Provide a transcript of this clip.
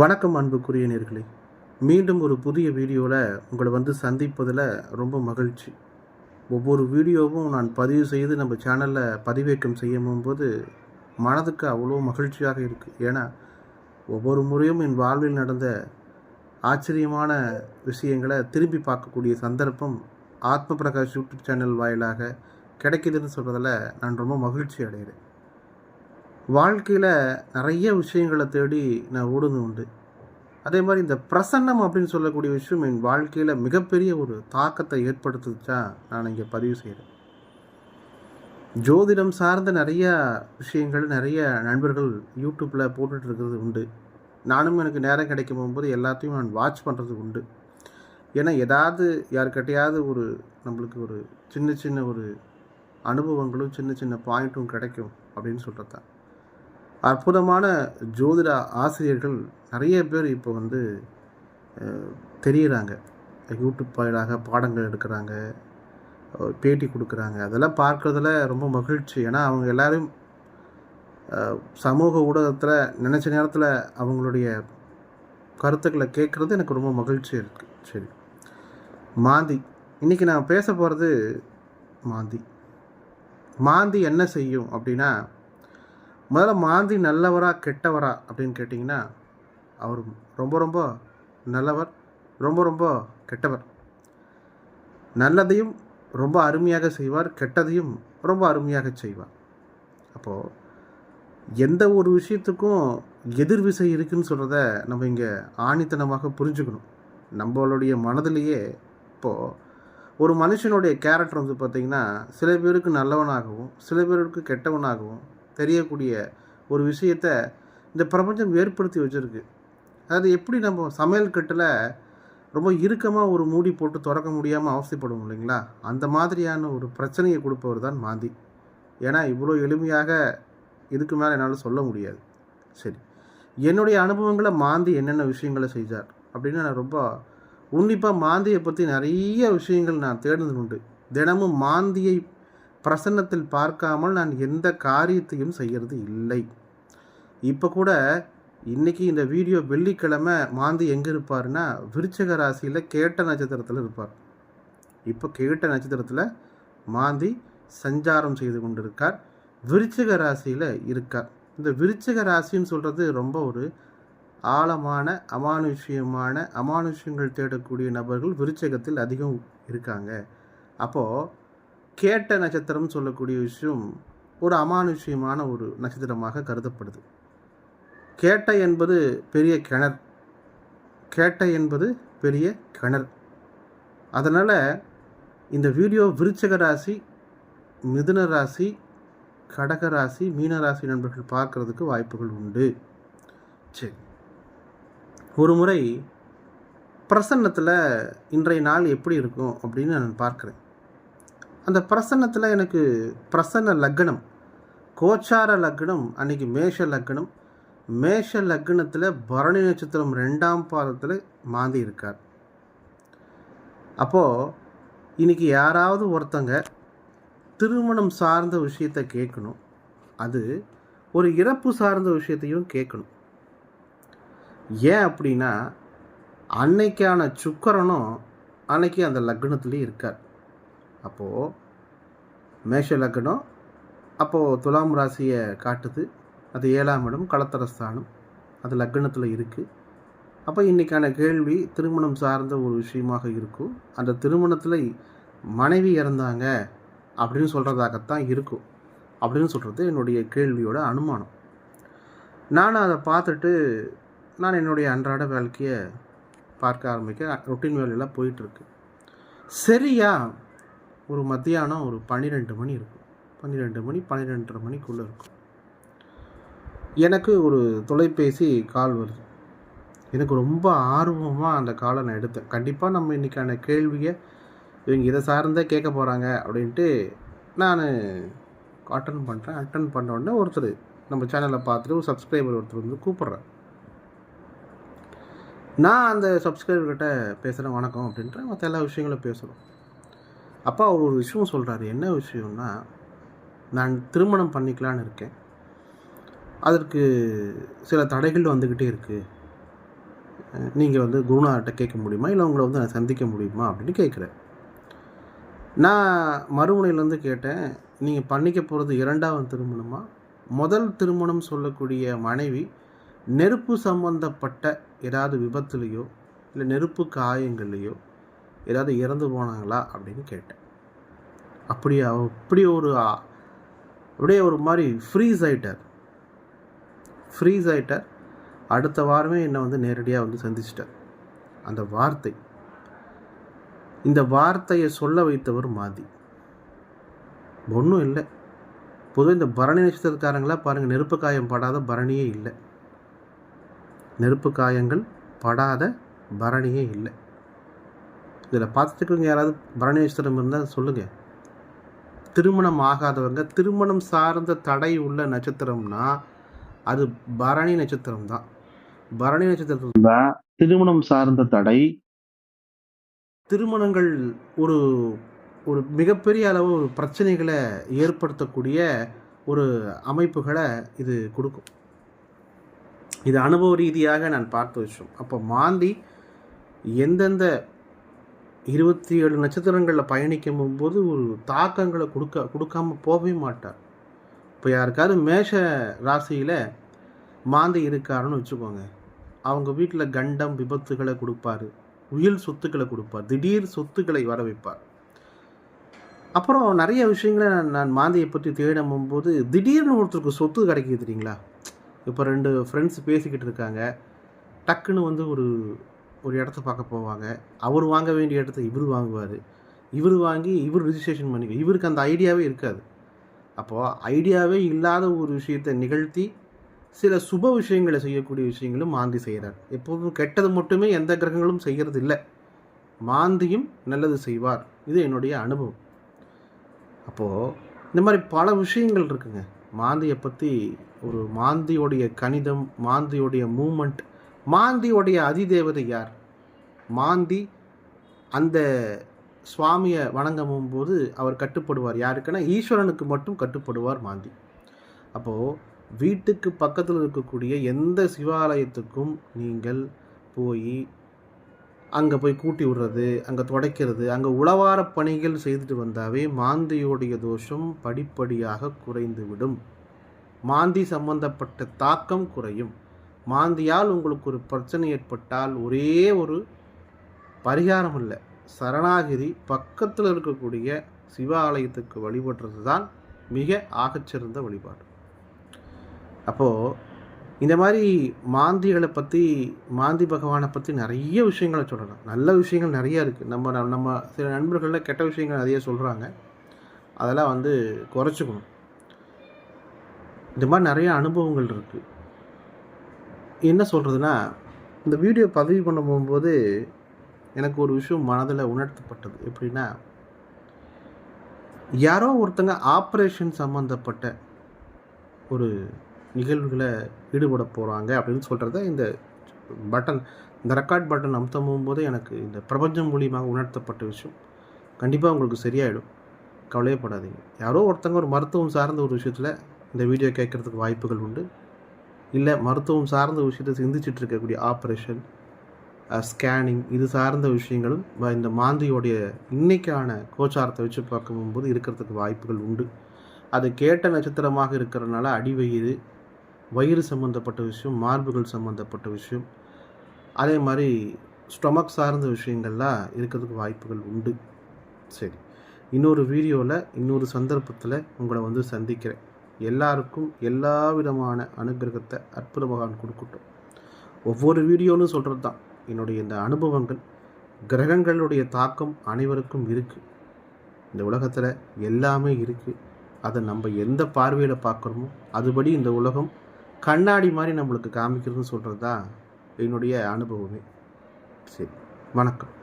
வணக்கம் அன்புக்குரிய நேர்களே. மீண்டும் ஒரு புதிய வீடியோவில் உங்களை வந்து சந்திப்பதில் ரொம்ப மகிழ்ச்சி. ஒவ்வொரு வீடியோவும் நான் பதிவு செய்து நம்ம சேனலில் பதிவேக்கம் செய்யும் போது மனதுக்கு அவ்வளோ மகிழ்ச்சியாக இருக்குது ஏன்னா ஒவ்வொரு முறையும் என் வாழ்வில் நடந்த ஆச்சரியமான விஷயங்களை திரும்பி பார்க்கக்கூடிய சந்தர்ப்பம் ஆத்ம பிரகாஷ் யூடியூப் சேனல் வாயிலாக கிடைக்குதுன்னு சொல்கிறதில் நான் ரொம்ப மகிழ்ச்சி அடைகிறேன். வாழ்க்கையில் நிறைய விஷயங்களை தேடி நான் ஓடுது உண்டு. அதே மாதிரி இந்த பிரசன்னம் அப்படின்னு சொல்லக்கூடிய விஷயம் என் வாழ்க்கையில் மிகப்பெரிய ஒரு தாக்கத்தை ஏற்படுத்துச்சா நான் இங்கே பதிவு செய்கிறேன் ஜோதிடம் சார்ந்த நிறைய விஷயங்கள் நிறைய நண்பர்கள் யூடியூப்பில் போட்டுட்டு இருக்கிறது உண்டு. நானும் எனக்கு நேரம் கிடைக்கும் போகும்போது எல்லாத்தையும் நான் வாட்ச் பண்ணுறது உண்டு. ஏன்னா ஏதாவது யாருக்கிட்டையாவது ஒரு நம்மளுக்கு ஒரு சின்ன சின்ன ஒரு அனுபவங்களும் சின்ன சின்ன பாயிண்ட்டும் கிடைக்கும் அப்படின்னு சொல்கிறது தான் அற்புதமான ஜோதிட ஆசிரியர்கள் நிறைய பேர் இப்போ வந்து தெரிகிறாங்க யூடியூப் வாயிலாக பாடங்கள் எடுக்கிறாங்க பேட்டி கொடுக்குறாங்க. அதெல்லாம் பார்க்குறதுல ரொம்ப மகிழ்ச்சி. ஏன்னா அவங்க எல்லோரும் சமூக ஊடகத்தில் நினச்ச நேரத்தில் அவங்களுடைய கருத்துக்களை கேட்குறது எனக்கு ரொம்ப மகிழ்ச்சி இருக்குது சரி. மாந்தி. இன்றைக்கி நான் பேச போகிறது மாந்தி. மாந்தி என்ன செய்யும் அப்படின்னா முதல்ல மாந்தி நல்லவரா கெட்டவரா அப்படின்னு கேட்டிங்கன்னா அவர் ரொம்ப ரொம்ப நல்லவர் ரொம்ப ரொம்ப கெட்டவர். நல்லதையும் ரொம்ப அருமையாக செய்வார் கெட்டதையும் ரொம்ப அருமையாக செய்வார். அப்போது எந்த ஒரு விஷயத்துக்கும் எதிர் விசை சொல்கிறத நம்ம இங்கே ஆணித்தனமாக புரிஞ்சுக்கணும். நம்மளுடைய மனதிலேயே இப்போது ஒரு மனுஷனுடைய கேரக்டர் வந்து பார்த்திங்கன்னா சில பேருக்கு நல்லவனாகவும் சில பேருக்கு கெட்டவனாகவும் தெரியக்கூடிய ஒரு விஷயத்தை இந்த பிரபஞ்சம் ஏற்படுத்தி வச்சுருக்கு. அது எப்படி நம்ம சமையல் கட்டில் ரொம்ப இறுக்கமாக ஒரு மூடி போட்டு திறக்க முடியாமல் அவசியப்படும் இல்லைங்களா? அந்த மாதிரியான ஒரு பிரச்சனையை கொடுப்பவர் தான் மாந்தி. ஏன்னா இவ்வளோ எளிமையாக இதுக்கு மேலே என்னால் சொல்ல முடியாது. சரி. என்னுடைய அனுபவங்களை மாந்தி என்னென்ன விஷயங்களை செய்தார்? அப்படின்னு நான் ரொம்ப உன்னிப்பாக மாந்தியை பற்றி நிறைய விஷயங்கள் நான் தேடுனது உண்டு. தினமும் மாந்தியை பிரசன்னத்தில் பார்க்காமல் நான் எந்த காரியத்தையும் செய்கிறது இல்லை. இப்போ கூட இன்றைக்கி இந்த வீடியோ வெள்ளிக்கிழமை மாந்தி எங்கே இருப்பாருன்னா விருச்சக ராசியில் கேட்ட நட்சத்திரத்தில் இருப்பார். இப்போ கேட்ட நட்சத்திரத்தில் மாந்தி சஞ்சாரம் செய்து கொண்டிருக்கார். விருச்சிக ராசியில் இருக்கார். இந்த விருச்சிக ராசின்னு சொல்கிறது ரொம்ப ஒரு ஆழமான அமானுஷ்யமான அமானுஷ்யங்கள் தேடக்கூடிய நபர்கள் விருச்சகத்தில் அதிகம் இருக்காங்க. அப்போது கேட்ட நட்சத்திரம் சொல்லக்கூடிய விஷயம் ஒரு அமானுஷ்யமான ஒரு நட்சத்திரமாக கருதப்படுது. கேட்டை என்பது பெரிய கிணறு. கேட்டை என்பது பெரிய கிணறு. அதனால் இந்த வீடியோ விருச்சக ராசி மிதுன ராசி கடக ராசி மீன ராசி நண்பர்கள் பார்க்கறதுக்கு வாய்ப்புகள் உண்டு. சரி. ஒரு முறை பிரசன்னத்தில் இன்றைய நாள் எப்படி இருக்கும் அப்படின்னு நான் பார்க்குறேன். அந்த பிரசன்னத்தில் எனக்கு பிரசன்ன லக்னம். கோச்சார லக்னம் அன்னைக்கு மேஷ லக்னம். மேஷ லக்னத்தில் பரணி நட்சத்திரம் ரெண்டாம் பாதத்தில் மாந்தி இருக்கார். அப்போது இன்னைக்கு யாராவது ஒருத்தங்க திருமணம் சார்ந்த விஷயத்தை கேட்கணும். அது ஒரு இறப்பு சார்ந்த விஷயத்தையும் கேட்கணும். ஏன் அப்படின்னா அன்னைக்கான சுக்கரனும் அன்னைக்கு அந்த லக்னத்துலேயே இருக்கார். அப்போது மேஷ லக்னம் அப்போது துலாம் ராசியை காட்டுது. அது ஏழாம் இடம் களத்தரஸ்தானம் அது லக்னத்தில் இருக்குது அப்போ இன்றைக்கான கேள்வி திருமணம் சார்ந்த ஒரு விஷயமாக இருக்கும். அந்த திருமணத்தில் மனைவி இறந்தாங்க அப்படின்னு சொல்கிறதாகத்தான் இருக்கும். அப்படின்னு சொல்கிறது என்னுடைய கேள்வியோட அனுமானம். நான் அதை பார்த்துட்டு நான் என்னுடைய அன்றாட வாழ்க்கையை பார்க்க ஆரம்பிக்க ரொட்டீன் வேலையெல்லாம் போயிட்டுருக்கு சரியா ஒரு மத்தியானம் ஒரு பன்னிரெண்டு மணி இருக்கும். பன்னிரெண்டு மணி பன்னிரெண்டரை மணிக்குள்ளே இருக்கும். எனக்கு ஒரு தொலைபேசி கால் வருது. எனக்கு ரொம்ப ஆர்வமாக அந்த காலை நான் எடுத்தேன். கண்டிப்பாக நம்ம இன்றைக்கான கேள்வியை இவங்க இதை சார்ந்தே கேட்க போகிறாங்க அப்படின்ட்டு நான் அட்டன் பண்ணுறேன் அட்டன் பண்ண உடனே ஒருத்தர் நம்ம சேனலை பார்த்துட்டு ஒரு சப்ஸ்கிரைபர் ஒருத்தர் வந்து கூப்பிட்றேன் நான் அந்த சப்ஸ்கிரைபர்கிட்ட பேசுகிறேன் வணக்கம் அப்படின்ற மற்ற எல்லா விஷயங்களும் பேசுகிறோம் அப்பா அவர் ஒரு விஷயம் சொல்கிறாரு என்ன விஷயம்னா நான் திருமணம் பண்ணிக்கலான்னு இருக்கேன். அதற்கு சில தடைகள் வந்துக்கிட்டே இருக்குது நீங்கள் வந்து குருநாதர்கிட்ட கேட்க முடியுமா? இல்லை உங்களை வந்து நான் சந்திக்க முடியுமா? அப்படின்னு கேட்குறேன் நான் மறுமுனையிலேருந்து கேட்டேன் நீங்கள் பண்ணிக்க போகிறது இரண்டாவது திருமணமா? முதல் திருமணம் சொல்லக்கூடிய மனைவி நெருப்பு சம்பந்தப்பட்ட ஏதாவது விபத்துலேயோ இல்லை நெருப்பு காயங்கள்லேயோ ஏதாவது இறந்து போனாங்களா அப்படின்னு கேட்டேன். அப்படி அப்படி ஒரு அப்படியே ஒரு மாதிரி ஃப்ரீஸ் ஆகிட்டார் ஃப்ரீஸ் ஆகிட்டார் அடுத்த வாரமே என்னை வந்து நேரடியாக வந்து சந்திச்சிட்டார். அந்த வார்த்தை. இந்த வார்த்தையை சொல்ல வைத்தவர் மாதி. ஒன்றும் இல்லை. பொதுவாக இந்த பரணி நட்சத்திரக்காரங்களா பாருங்கள் நெருப்பு காயம் படாத பரணியே இல்லை. நெருப்பு காயங்கள் படாத பரணியே இல்லை. இதில் பார்த்துட்டுக்கவங்க யாராவது பரணி நட்சத்திரம் இருந்தால் சொல்லுங்கள் திருமணம் ஆகாதவங்க திருமணம் சார்ந்த தடை உள்ள நட்சத்திரம்னா அது பரணி நட்சத்திரம் தான். பரணி நட்சத்திரத்தில் தான் திருமணம் சார்ந்த தடை திருமணங்கள் ஒரு ஒரு மிகப்பெரிய அளவு ஒரு பிரச்சனைகளை ஏற்படுத்தக்கூடிய ஒரு அமைப்புகளை இது கொடுக்கும். இது அனுபவ ரீதியாக நான் பார்த்த விஷயம் அப்போ மாந்தி எந்தெந்த இருபத்தி ஏழு நட்சத்திரங்களில் பயணிக்கும் போது ஒரு தாக்கங்களை கொடுக்க கொடுக்காம போகவே மாட்டார். இப்போ யாருக்காவது மேஷ ராசியில் மாந்தி இருக்காருன்னு வச்சுக்கோங்க. அவங்க வீட்டில் கண்டம் விபத்துகளை கொடுப்பாரு. உயில் சொத்துக்களை கொடுப்பார். திடீர் சொத்துக்களை வர வைப்பார். அப்புறம் நிறைய விஷயங்களை நான் நான் மாந்தியை பற்றி தேடும் போது திடீர்னு ஒருத்தருக்கு சொத்து கிடைக்குது தெரியுங்களா? இப்போ ரெண்டு ஃப்ரெண்ட்ஸ் பேசிக்கிட்டு இருக்காங்க. டக்குன்னு வந்து ஒரு ஒரு இடத்த பார்க்க போவாங்க. அவர் வாங்க வேண்டிய இடத்த இவர் வாங்குவார். இவர் வாங்கி இவர் ரிஜிஸ்ட்ரேஷன் பண்ணிக்க இவருக்கு அந்த ஐடியாவே இருக்காது. அப்போது ஐடியாவே இல்லாத ஒரு விஷயத்தை நிகழ்த்தி சில சுப விஷயங்களை செய்யக்கூடிய விஷயங்களும் மாந்தி செய்கிறார் எப்போதும் கெட்டது மட்டுமே எந்த கிரகங்களும் செய்கிறது இல்லை மாந்தியும் நல்லது செய்வார். இது என்னுடைய அனுபவம். அப்போது இந்த மாதிரி பல விஷயங்கள் இருக்குங்க. மாந்தியை பற்றி ஒரு மாந்தியோடைய கணிதம் மாந்தியோடைய மூமெண்ட் மாந்தியோடைய அதிதேவதை யார்? மாந்தி அந்த சுவாமியை வணங்கும் போது அவர் கட்டுப்படுவார். யாருக்குன்னா ஈஸ்வரனுக்கு மட்டும் கட்டுப்படுவார் மாந்தி. அப்போது வீட்டுக்கு பக்கத்தில் இருக்கக்கூடிய எந்த சிவாலயத்துக்கும் நீங்கள் போய் அங்கே போய் கூட்டி விடுறது அங்கே துடைக்கிறது அங்கே உளவார பணிகள் செய்துட்டு வந்தாவே மாந்தியோடைய தோஷம் படிப்படியாக குறைந்துவிடும் மாந்தி சம்பந்தப்பட்ட தாக்கம் குறையும். மாந்தியால் உங்களுக்கு ஒரு பிரச்சனை ஏற்பட்டால் ஒரே ஒரு பரிகாரம் இல்லை சரணாகிரி பக்கத்தில் இருக்கக்கூடிய சிவாலயத்துக்கு வழிபடுறது தான் மிக ஆகச்சிறந்த வழிபாடு. அப்போது இந்த மாதிரி மாந்திகளை பற்றி மாந்தி பகவானை பற்றி நிறைய விஷயங்களை சொல்லலாம். நல்ல விஷயங்கள் நிறைய இருக்குது நம்ம நம்ம சில நண்பர்களில் கெட்ட விஷயங்கள் நிறைய சொல்கிறாங்க அதெல்லாம் வந்து குறைச்சிக்கணும். இந்த மாதிரி நிறைய அனுபவங்கள் இருக்குது என்ன சொல்கிறதுனா இந்த வீடியோ பதிவு பண்ண போகும்போது எனக்கு ஒரு விஷயம் மனதில் உணர்த்தப்பட்டது. எப்படின்னா யாரோ ஒருத்தங்க ஆப்ரேஷன் சம்மந்தப்பட்ட ஒரு நிகழ்வுகளை ஈடுபட போகிறாங்க அப்படின்னு சொல்கிறத இந்த பட்டன் இந்த ரெக்கார்ட் பட்டன் அமுத்தம் போது எனக்கு இந்த பிரபஞ்சம் மூலியமாக உணர்த்தப்பட்ட விஷயம். கண்டிப்பாக உங்களுக்கு சரியாயிடும். கவலையப்படாதீங்க. யாரோ ஒருத்தங்க ஒரு மருத்துவம் சார்ந்த ஒரு விஷயத்தில் இந்த வீடியோ கேட்குறதுக்கு வாய்ப்புகள் உண்டு. இல்லை மருத்துவம் சார்ந்த விஷயத்தை சிந்திச்சுட்டு இருக்கக்கூடிய ஆப்ரேஷன் ஸ்கேனிங் இது சார்ந்த விஷயங்களும் இந்த மாந்தியோடைய இன்னைக்கான கோச்சாரத்தை வச்சு பார்க்கும்போது இருக்கிறதுக்கு வாய்ப்புகள் உண்டு. அது கேட்ட நட்சத்திரமாக இருக்கிறதுனால அடிவயிறு வயிறு சம்மந்தப்பட்ட விஷயம் மார்புகள் சம்மந்தப்பட்ட விஷயம் அதே மாதிரி ஸ்டொமக் சார்ந்த விஷயங்கள்லாம் இருக்கிறதுக்கு வாய்ப்புகள் உண்டு. சரி இன்னொரு வீடியோவில் இன்னொரு சந்தர்ப்பத்தில் உங்களை வந்து சந்திக்கிறேன். எல்லாருக்கும் எல்லா விதமான அனுகிரகத்தை அற்புத பகவான் கொடுக்கட்டும். ஒவ்வொரு வீடியோன்னு சொல்கிறது தான் என்னுடைய இந்த அனுபவங்கள் கிரகங்களுடைய தாக்கம் அனைவருக்கும் இருக்குது இந்த உலகத்தில் எல்லாமே இருக்குது அதை நம்ம எந்த பார்வையில் பார்க்குறோமோ அதுபடி இந்த உலகம் கண்ணாடி மாதிரி நம்மளுக்கு காமிக்கிறதுன்னு சொல்கிறது தான் என்னுடைய அனுபவமே. சரி வணக்கம்.